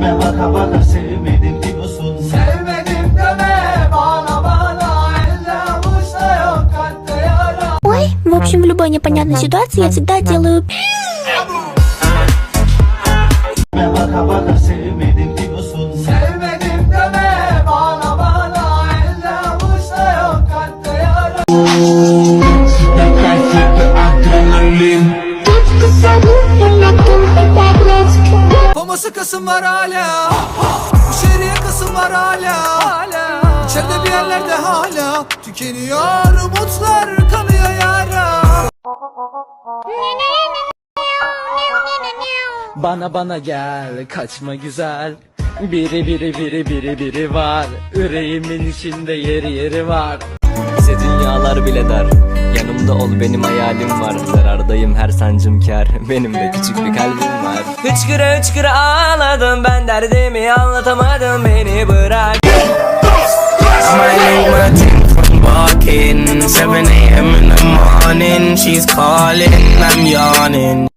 Baka baka sevmedim diyorsun Sevmedim deme bana bana Elde avuçta yok kalpte yara Ой, в общем, в любой непонятной ситуации я всегда делаю Kısım var hala? İçeriye kısım var hala. İçeride bir yerlerde hala. Tükeniyor umutlar kanıyor yara. Bana bana gel kaçma güzel. Biri biri biri biri biri var. Yüreğimin içinde yeri yeri var. Bize dünyalar bile dar Yanımda ol benim hayalim var. Zarardayım her sancım kar Benim de küçük bir kalbim var. Hıçkıra hıçkıra ağladım Ben derdimi anlatamadım. Beni bırak. From barking 7 a.m. in the morning She's calling, I'm yawning